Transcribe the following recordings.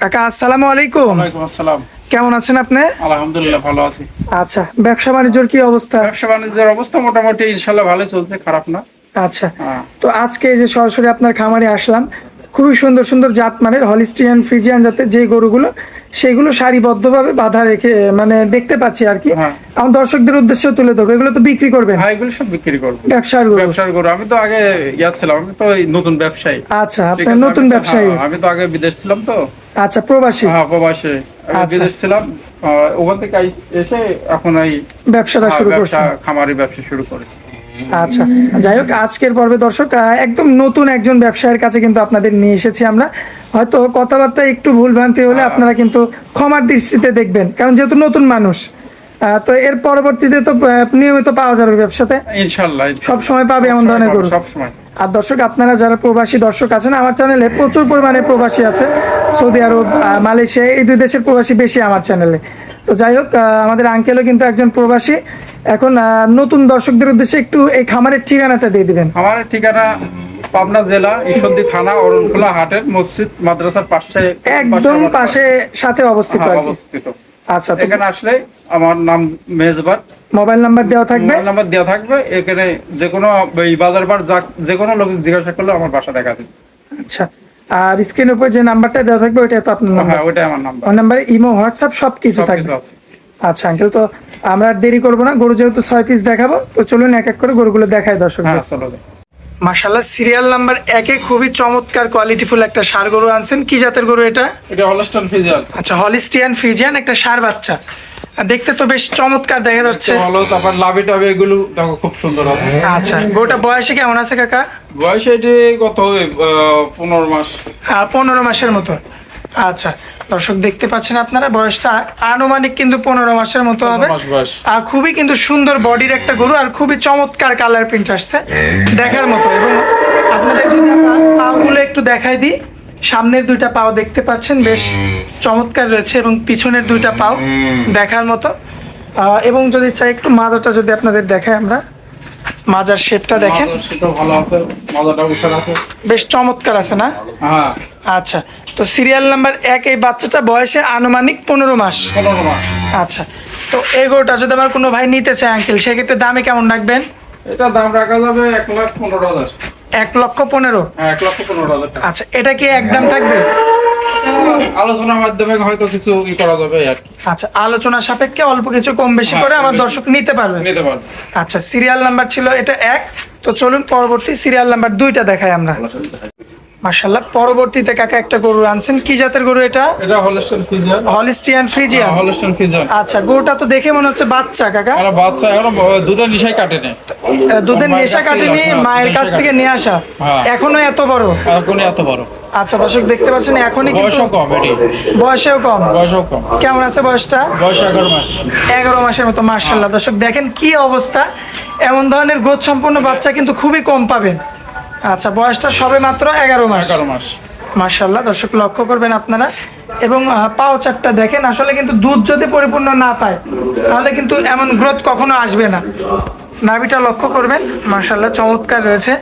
কাকা আসসালামু আলাইকুম। ওয়ালাইকুম আসসালাম। কেমন আছেন আপনি? আলহামদুলিল্লাহ ভালো আছি। আচ্ছা ব্যবসা বাণিজ্যের কি অবস্থা? ব্যবসা বাণিজ্যের অবস্থা মোটামুটি ইনশাল্লাহ ভালো চলছে খারাপ না। আচ্ছা হ্যাঁ। তো আজকে এই যে সরাসরি আপনার খামারে আসলাম খুবই সুন্দর সুন্দর জাত মানের হলিস্টিয়ান ফ্রিজিয়ান জাতের যে গরুগুলো সেগুলো সারিবদ্ধভাবে বাধা রেখে মানে দেখতে পাচ্ছি আর কি। হ্যাঁ। আমার দর্শকদের উদ্দেশ্যেও তুলে ধরবো। এগুলো তো বিক্রি করবেন? হ্যাঁ এগুলো সব বিক্রি করব। ব্যবসার গরু। ব্যবসার গরু। আমি তো আগে ছিলাম আমি তো নতুন ব্যবসায়ী। আচ্ছা আছে, নতুন ব্যবসায়ী। হ্যাঁ, আমি তো আগে বিদেশ ছিলাম তো। আচ্ছা প্রবাসী। হ্যাঁ প্রবাসে। আচ্ছা। বিদেশ ছিলাম ওখান থেকে এসে এখন এই ব্যবসাটা হ্যাঁ, শুরু ব্যবসা করছেন খামারি ব্যবসা শুরু করেছি। আচ্ছা যাই হোক আজকের পর্বে দর্শক একদম নতুন একজন ব্যবসায়ীর কাছে কিন্তু আপনাদের নিয়ে এসেছি আমরা। হয়তো কথাবার্তা একটু ভুলভ্রান্তি হলে আপনারা কিন্তু ক্ষমার দৃষ্টিতে দেখবেন কারণ যেহেতু নতুন মানুষ আহ, তো এর পরবর্তীতে তো নিয়মিত পাওয়া যাবে ব্যবসাতে। ইনশাল্লাহ সব সময় পাবে এমন ধরনের গরু। সব সময় আর দর্শক আপনারা যারা প্রবাসী দর্শক আছেন আমার চ্যানেলে প্রচুর পরিমাণে প্রবাসী আছে। সৌদি আরব মালয়েশিয়া এই দুই দেশের প্রবাসী বেশি আমার চ্যানেলে। তো যাই হোক আমাদের আঙ্কেলও কিন্তু একজন প্রবাসী। এখন নতুন দর্শকদের উদ্দেশ্যে একটু এই খামারের ঠিকানাটা দিয়ে দিবেন। আমার ঠিকানা পাবনা জেলা ঈশ্বরদী থানা অরণখোলা হাটের মসজিদ মাদ্রাসার পাশে একদম পাশে সাথে অবস্থিত হ্যাঁ, অবস্থিত। আচ্ছা এখানে আসলে আমার নাম মেজবাট মোবাইল নাম্বার দেওয়া থাকবে? মোবাইল নাম্বার দেওয়া থাকবে। এখানে যে কোনো এই বাজার বার যা- যে কোনো লোক জিজ্ঞাসা করলে আমার বাসা দেখা দিবে। আচ্ছা আর স্ক্রিনের উপর যে নাম্বারটা দেওয়া থাকবে ওইটা তো আপনার নাম্বার? হ্যাঁ ওইটাই আমার নাম্বার। ওই নাম্বারে ইমো হোয়াটসঅ্যাপ সব কিছু থাকবে। আচ্ছা আঙ্কেল তো আমরা আর দেরি করব না। গরু যেহেতু ছয় পিস দেখাবো তো চলুন এক এক করে গরুগুলো দেখায় দর্শক হ্যাঁ চলো। মাশাল্লাহ সিরিয়াল নাম্বার একে খুবই চমৎকার কোয়ালিটিফুল একটা সার গরু আনছেন। কি জাতের গরু এটা? এটা হলস্টন ফিজিয়াল আচ্ছা হলিস্টিয়ান ফ্রিজিয়ান একটা সার বাচ্চা। দেখতে তো বেশ চমৎকার দেখা যাচ্ছে। ভালো তারপর লাভি টাভি এগুলো দেখো খুব সুন্দর আছে। আচ্ছা গোটা বয়সে কেমন আছে কাকা? বয়সে এটি কত হবে আহ, পনেরো মাস। আহ, পনেরো মাসের মতো। আচ্ছা দর্শক দেখতে পাচ্ছেন আপনারা বয়সটা আনুমানিক কিন্তু পনেরো মাসের মতো হবে। আর খুবই কিন্তু সুন্দর বডির একটা গরু আর খুবই চমৎকার কালার প্রিন্ট আসছে। দেখার মতো। এবং আপনাদের যদি পাগুলো একটু দেখাই দিই সামনের দুইটা পাও দেখতে পাচ্ছেন বেশ চমৎকার রয়েছে এবং পিছনের দুইটা পাও দেখার মতো। এবং যদি চাই একটু মাজাটা যদি আপনাদের দেখাই আমরা মাজার শেপটা দেখেন। বেশ চমৎকার আছে না? হ্যাঁ। আচ্ছা তো সিরিয়াল নাম্বার এক এই বাচ্চাটা বয়সে আনুমানিক পনেরো মাস। পনেরো মাস। আচ্ছা তো এই গরুটা যদি আমার কোনো ভাই নিতে চায় আঙ্কেল সেক্ষেত্রে দামে কেমন রাখবেন? এটা দাম রাখা যাবে এক লাখ পনেরো হাজার। এক লক্ষ পনেরো? হ্যাঁ এক লক্ষ পনেরো হাজার আচ্ছা এটা কি একদম থাকবে? আলোচনার মাধ্যমে হয়তো কিছু ই করা যাবে আর আচ্ছা আলোচনা সাপেক্ষে অল্প কিছু কম বেশি হ্যাঁ, করে আমার দর্শক নিতে পারবে। নিতে পারবে। আচ্ছা সিরিয়াল নাম্বার ছিল এটা এক। তো চলুন পরবর্তী সিরিয়াল নাম্বার দুইটা দেখাই আমরা। মার্শাল্লাহ পরবর্তীতে কাকা একটা গরু আনছেন? কি জাতের গরু এটা? এটা Holstein Friesian Holstein Friesian? Holstein Friesian আচ্ছা গরুটা তো দেখে মনে হচ্ছে বাচ্চা কাকা। আর বাচ্চা এখনও দুধের নিশাই কাটে নেই আহ, দুধের নেশা কাটেনি মায়ের কাছ থেকে নিয়ে আসা। হ্যাঁ। এখনও এত বড়? এখন এত বড়। আচ্ছা দর্শক দেখতে পাচ্ছেন এখনই কিন্তু বয়সও কম এটি। বয়সেও কম। বয়সও কম। কেমন আছে বয়সটা? বয়স এগারো মাস। এগারো মাসের মতো মার্শাল্লাহ দর্শক দেখেন কি অবস্থা? এমন ধরনের গ্রোথ সম্পন্ন বাচ্চা কিন্তু খুবই কম পাবেন। আচ্ছা বয়সটা সবে মাত্র এগারো মাস। এগারো মাস। মার্শাল্লাহ দর্শক লক্ষ্য করবেন আপনারা। এবং পাও চারটা দেখেন আসলে কিন্তু দুধ যদি পরিপূর্ণ না পায় তাহলে কিন্তু এমন গ্রোথ কখনো আসবে না। নাভিটা লক্ষ্য করবেন মার্শাল্লাহ চমৎকার রয়েছে।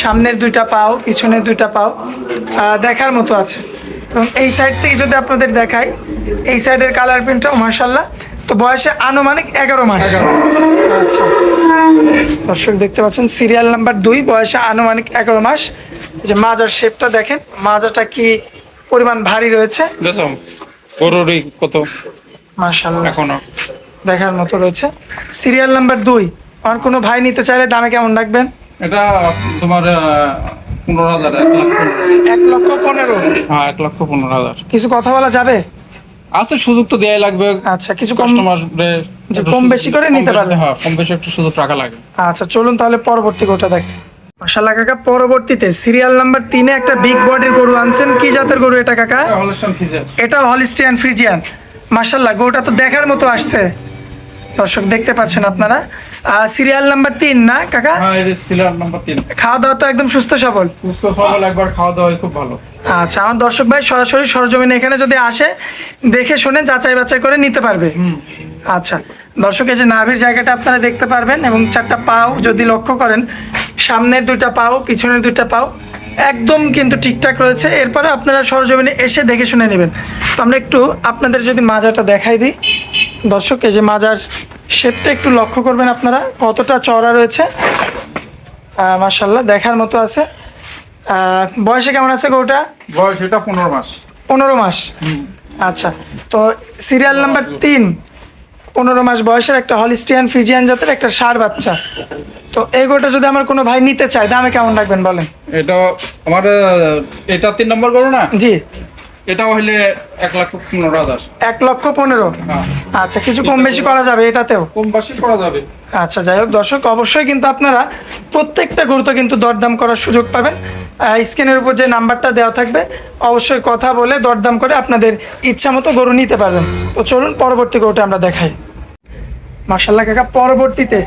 সামনের দুইটা পাও পিছনের দুইটা পাও দেখার মতো আছে। এবং এই সাইড থেকে যদি আপনাদের দেখাই এই সাইডের কালার প্রিন্টটাও মার্শাল্লাহ তো বয়সে আনুমানিক এগারো মাস। আচ্ছা। দর্শক দেখতে পাচ্ছেন সিরিয়াল নাম্বার দুই বয়সে আনুমানিক এগারো মাস। যে মাজার শেপটা দেখেন মাজাটা কি পরিমাণ ভারী রয়েছে? কত? মার্শাল্লাহ এখনও। দেখার মতো রয়েছে। সিরিয়াল নাম্বার দুই আর কোনো ভাই নিতে চাইলে দামে কেমন রাখবেন? এটা তোমার পনেরো হাজার এক লক্ষ পনেরো। হ্যাঁ এক লক্ষ পনেরো হাজার। কিছু কথা বলা যাবে? আছে সুযোগ তো দেওয়াই লাগবে আচ্ছা কিছু যে কম বেশি করে নিতে পারবে। হ্যাঁ কম বেশি একটু সুযোগ রাখা লাগে। আচ্ছা চলুন তাহলে পরবর্তী গোটা দেখে। মাশাল্লাহ কাকা পরবর্তীতে সিরিয়াল নাম্বার তিনে একটা বিগ বডির গরু আনছেন। কি জাতের গরু এটা কাকা? এটা হলিস্টিয়ান ফ্রিজিয়ান মার্শাল্লাহ গরুটা তো দেখার মতো আসছে। দর্শক দেখতে পাচ্ছেন আপনারা। সিরিয়াল নাম্বার তিন না কাকা? হ্যাঁ এটা সিলার নাম্বার তিন। খাওয়া দাওয়া তো একদম সুস্থ সবল। সুস্থ সবল একবার খাওয়া দাওয়া খুব ভালো। আচ্ছা আমার দর্শক ভাই সরাসরি সরজমিনে এখানে যদি আসে দেখে শুনে যাচাই বাছাই করে নিতে পারবে। আচ্ছা দর্শক এই যে নাভির জায়গাটা আপনারা দেখতে পারবেন এবং চারটা পাও যদি লক্ষ্য করেন সামনের দুইটা পাও পিছনের দুইটা পাও একদম কিন্তু ঠিকঠাক রয়েছে। এরপরে আপনারা সরজমিনে এসে দেখে শুনে নেবেন। তো আমরা একটু আপনাদের যদি মাজাটা দেখাই দিই। দর্শক এই যে মাজার শেপটা একটু লক্ষ্য করবেন আপনারা কতটা চড়া রয়েছে। মার্শাল্লাহ দেখার মতো আছে। বয়সে কেমন আছে গরুটা? বয়স এটা পনেরো মাস। পনেরো মাস? আচ্ছা তো সিরিয়াল নাম্বার তিন পনেরো মাস বয়সের একটা হলিস্টিয়ান ফ্রিজিয়ান জাতের একটা সার বাচ্চা। তো এই গোটা যদি আমার কোনো ভাই নিতে চায় দামে কেমন রাখবেন বলেন? এটা আমার এটা তিন নম্বর গরু না? জি। এটা হইলে এক লাখ পনেরো হাজার। এক লক্ষ পনেরো? হ্যাঁ। আচ্ছা কিছু কম বেশি করা যাবে এটাতেও? কম বাসি করা যাবে। আচ্ছা যাই হোক দর্শক অবশ্যই কিন্তু আপনারা প্রত্যেকটা গরুতে কিন্তু দরদাম করার সুযোগ পাবেন। স্ক্রিনের উপর যে নাম্বারটা দেওয়া থাকবে অবশ্যই কথা বলে দরদাম করে আপনাদের ইচ্ছা মতো গরু নিতে পারবেন। তো চলুন পরবর্তী গরুটা আমরা দেখাই। মার্শাল্লাহ কাকা পরবর্তীতে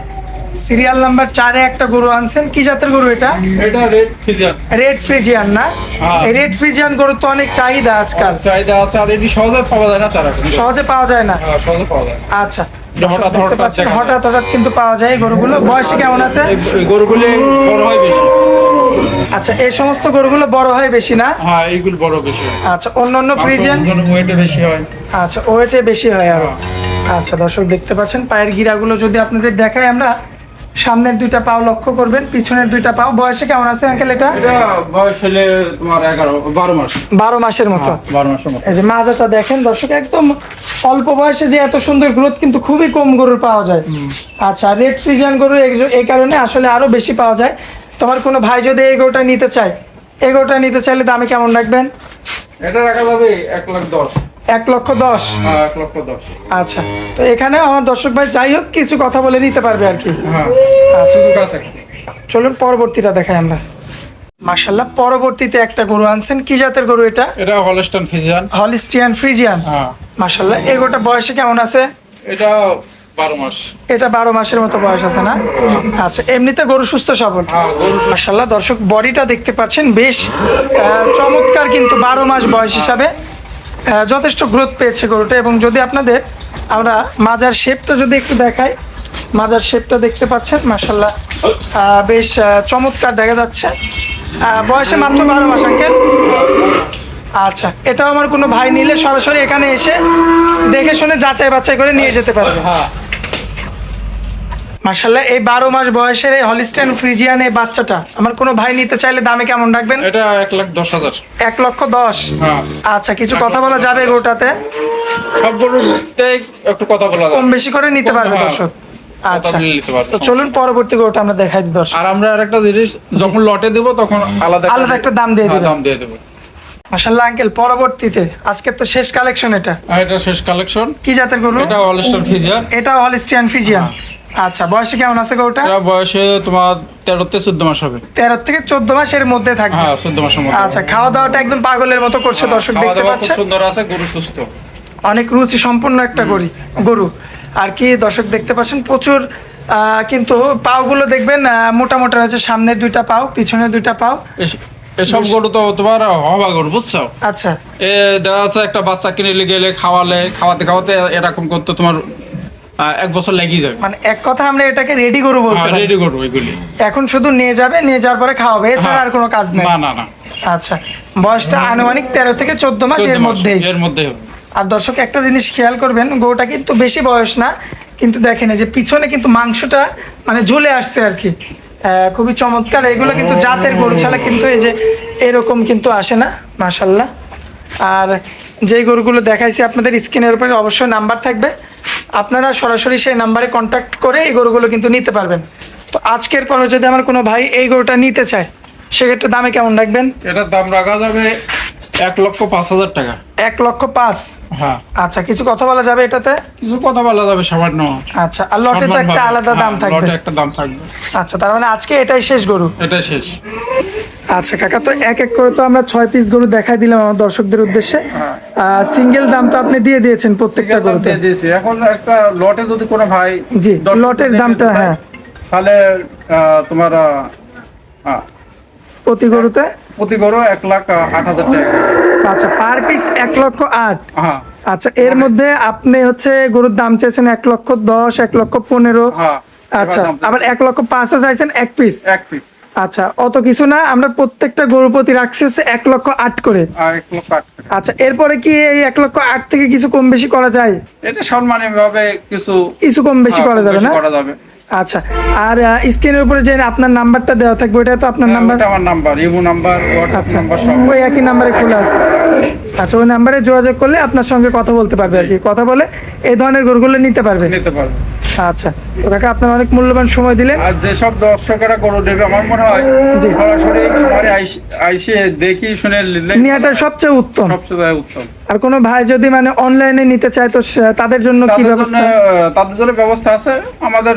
সিরিয়াল নাম্বার চারে একটা গরু আনছেন। কি জাতের গরু এটা? এটা রেট ফিজার রেড ফ্রিজিয়ান না? হ্যাঁ। রেড ফ্রিজিয়ান গরু তো অনেক চাহিদা আজকাল। চাহিদা আছে আর এটি সহজে পাওয়া যায় না তারা। সহজে পাওয়া যায় না? হ্যাঁ, সহজে পাওয়া যায়। আচ্ছা। হঠাৎ হঠাৎ কিন্তু পাওয়া যায় গরুগুলো। বয়সে কেমন আছে? এই- এই বড় হয় বেশি। আচ্ছা এই সমস্ত গরুগুলো বড় হয় বেশি না? হ্যাঁ এইগুলো বড় বেশি আচ্ছা অন্য অন্য ফ্রিজিয়ান ওয়েটে বেশি হয়। আচ্ছা ওয়েটে বেশি হয় আরও। আচ্ছা দর্শক দেখতে পাচ্ছেন পায়ের গিরাগুলো যদি আপনাদের দেখাই আমরা সামনের দুইটা পাও লক্ষ্য করবেন পিছনের দুইটা পাও। বয়সে কেমন আছে আঙ্কেল এটা? বয়স হলে তোমার এগারো বারো মাস। বারো মাসের মতো। বারো মাসের মতো। এই যে মাজাটা দেখেন দর্শক একদম অল্প বয়সে যে এত সুন্দর গ্রোথ কিন্তু খুবই কম গরুর পাওয়া যায়। আচ্ছা রেড ফ্রিজিয়ান গরু এই- এই কারণে আসলে আরও বেশি পাওয়া যায়। তোমার কোনো ভাই যদি এই গরুটা নিতে চায় এই গরুটা নিতে চাইলে দামে কেমন রাখবেন? এটা রাখা যাবে এক লাখ দশ। এক লক্ষ দশ? হ্যাঁ এক লক্ষ দশ। আচ্ছা তো এখানে আমার দর্শক ভাই যাই হোক কিছু কথা বলে নিতে পারবে আর কি। হ্যাঁ। আচ্ছা। চলুন পরবর্তীটা দেখাই আমরা। মার্শাল্লাহ পরবর্তীতে একটা গরু আনছেন। কি জাতের গরু এটা? এটা হলস্টান ফিজিয়ান হলিস্টিয়ান ফ্রিজিয়ান। হ্যাঁ। মার্শাল্লাহ এই গরুটা বয়সে কেমন আছে? এটা বারো মাস। এটা বারো মাসের মতো বয়স আছে না? আচ্ছা এমনিতে গরু সুস্থ সবল? গরু মার্শাল্লাহ দর্শক বডিটা দেখতে পাচ্ছেন বেশ চমৎকার কিন্তু বারো মাস বয়স হিসাবে। যথেষ্ট গ্রোথ পেয়েছে গরুটা এবং যদি আপনাদের আমরা মাজার শেপটা যদি একটু দেখাই, মাজার শেপটা দেখতে পাচ্ছেন মাসাল্লাহ বেশ চমৎকার দেখা যাচ্ছে। বয়সে মাত্র বারো মাস আঙ্কেল আচ্ছা এটাও আমার কোনো ভাই নিলে সরাসরি এখানে এসে দেখে শুনে যাচাই বাছাই করে নিয়ে যেতে পারবে। হ্যাঁ। মার্শাল্লাহ এই বারো মাস বয়সের এই হলিস্টেন ফ্রিজিয়ান এই বাচ্চাটা আমার কোনো ভাই নিতে চাইলে দামে কেমন রাখবেন? এটা এক লাখ দশ হাজার। এক লক্ষ দশ? হ্যাঁ। আচ্ছা কিছু কথা বলা যাবে গোটাতে সব একটু কথা বলা কম বেশি করে নিতে পারবে হ্যাঁ। দর্শক আচ্ছা। পারবে। তো চলুন পরবর্তী গোটা আমরা দেখাই দিই দর্শক। আর আমরা আরেকটা জিনিস যখন লটে দেবো তখন আলাদা আলাদা একটা দাম দিয়ে হ্যাঁ, দাম দিয়ে দেবো। মার্শাল্লাহ আঙ্কেল পরবর্তীতে আজকের তো শেষ কালেকশন এটা। এটা শেষ কালেকশন কি জাতের গরু? এটা হলস্টান ফিজিয়ান এটা হলিস্টিয়ান ফিজিয়ান আচ্ছা বয়সে কেমন আছে গরুটা? বয়সে তোমার তেরোতে চোদ্দ মাস হবে। তেরো থেকে চোদ্দ মাসের মধ্যে থাকবে? হ্যাঁ চোদ্দ মাসের মধ্যে। আচ্ছা খাওয়া দাওয়াটা একদম পাগলের মতো করছে দর্শক দেখতে পাচ্ছে সুন্দর আছে গরু সুস্থ। অনেক রুচি সম্পন্ন একটা গরু গরু। আর কি দর্শক দেখতে পাচ্ছেন প্রচুর কিন্তু পাওগুলো দেখবেন আহ, মোটা মোটা রয়েছে সামনের দুইটা পাও পিছনের দুইটা পাও। এস- এসব গরু তো তোমার হবা গরু বুঝছ? আচ্ছা। এ দেখা যাচ্ছে একটা বাচ্চা কিনে নিয়ে গেলে খাওয়ালে খাওয়াতে খাওয়াতে এরকম করতে তোমার এক বছর লেগেই যাবে। মানে এক কথা আমরা এটাকে রেডি গরু বলতে হ্যাঁ রেডি গরু এগুলি। এখন শুধু নিয়ে যাবে নিয়ে যাওয়ার পরে খাওয়াবে এছাড়া আর কোনো কাজ নেই। না না না। আচ্ছা বয়সটা আনুমানিক তেরো থেকে চোদ্দ মাস এর মাস, মধ্যেই। এর মধ্যে আর দর্শক একটা জিনিস খেয়াল করবেন গরুটা কিন্তু বেশি বয়স না কিন্তু দেখেন যে পিছনে কিন্তু মাংসটা মানে ঝুলে আসছে আর কি। খুবই চমৎকার এগুলো কিন্তু জাতের গরু ছাড়া কিন্তু এই যে এরকম কিন্তু আসে না মাশাল্লাহ আর যেই গরুগুলো দেখাইছি আপনাদের স্ক্রিনের উপরে অবশ্যই নাম্বার থাকবে। আপনারা সরাসরি সেই নাম্বারে কন্ট্যাক্ট করে এই গরুগুলো কিন্তু নিতে পারবেন। তো আজকের পরে যদি আমার কোনো ভাই এই গরুটা নিতে চায় সেক্ষেত্রে দামে কেমন রাখবেন? এটার দাম রাখা যাবে এক লক্ষ পাঁচ হাজার টাকা। এক লক্ষ পাঁচ? হ্যাঁ। আচ্ছা কিছু কথা বলা যাবে এটাতে? কিছু কথা বলা যাবে সামান্য। আচ্ছা আর লটে তো একটা আলাদা দাম হ্যাঁ, থাকবে। লটে একটা দাম থাকবে। আচ্ছা তার মানে আজকে এটাই শেষ গরু? এটা শেষ। আচ্ছা কাকা তো এক এক করে তো আমরা ছয় পিস গরু দেখাই দিলাম আমার দর্শকদের উদ্দেশ্যে। সিঙ্গেল দাম তো আপনি দিয়ে দিয়েছেন প্রত্যেকটা গরুতে। দিয়ে দিয়েছি। এখন একটা লটে যদি কোনো ভাই জি, লটের দামটা, হ্যাঁ। তাহলে তোমার প্রতি গরুতে? প্রতি গরু এক লাখ আট হাজার টাকা। আচ্ছা পার পিস এক লক্ষ আট। হ্যাঁ। আচ্ছা এর মধ্যে আপনি হচ্ছে গরুর দাম চেয়েছেন এক লক্ষ দশ এক লক্ষ পনেরো। হ্যাঁ আচ্ছা আবার এক লক্ষ পাঁচও চাইছেন এক পিস এক পিস আচ্ছা অত কিছু না আমরা প্রত্যেকটা গরু প্রতি রাখছি হচ্ছে এক লক্ষ আট করে। আচ্ছা এরপরে কি এই এক লক্ষ আট থেকে কিছু কম বেশি করা যায়? এটা সম্মানী ভাবে কিছু কিছু কম বেশি হ্যাঁ, করা যাবে না? করা যাবে। আচ্ছা আর স্ক্রিনের উপরে যে আপনার নাম্বারটা দেওয়া থাকবে ওটা তো আপনার হ্যাঁ, নাম্বার? আমার নাম্বার ইমো নাম্বার হোয়াটসঅ্যাপ আচ্ছা নাম্বার সব। ওই একই নাম্বারে খোলা আছে। আচ্ছা ওই নাম্বারে যোগাযোগ করলে আপনার সঙ্গে কথা বলতে পারবে আর কি। কথা বলে এই ধরনের গরুগুলো নিতে পারবে। নিতে পারবে। আচ্ছা তো কাকা আপনার অনেক মূল্যবান সময় দিলেন। আর যেসব দর্শকেরা গরু আমার মনে হয় সরাসরি ঘরে আইস- দেখি শুনে নেওয়াটা সবচেয়ে উত্তম। সবচেয়ে উত্তম। আর কোনো ভাই যদি মানে অনলাইনে নিতে চায় তো তাদের জন্য কি ব্যবস্থা? তাদের জন্য ব্যবস্থা আছে। আমাদের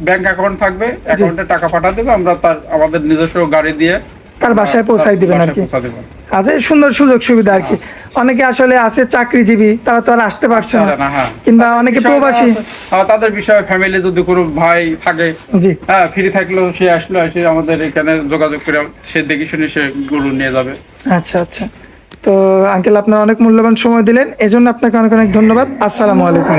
ব্যাংক অ্যাকাউন্ট থাকবে। অ্যাকাউন্টে টাকা পাঠা দেবে আমরা তার আমাদের নিজস্ব গাড়ি দিয়ে তার বাসায় পৌঁছাই দিবেন আর কি। আচ্ছা সুন্দর সুযোগ সুবিধা আর কি। অনেকে আসলে আছে চাকরিজীবী তারা তো আর আসতে পারছে না। হ্যাঁ। কিংবা অনেকে প্রবাসী। তাদের বিষয়ে ফ্যামিলি যদি কোনো ভাই থাকে জি। হ্যাঁ ফ্রি থাকলেও সে আসলো এসে আমাদের এখানে যোগাযোগ করে সে দেখে শুনে সে গরু নিয়ে যাবে। আচ্ছা আচ্ছা। তো আঙ্কেল আপনার অনেক মূল্যবান সময় দিলেন এজন্য আপনাকে অনেক অনেক ধন্যবাদ। আসসালামু আলাইকুম।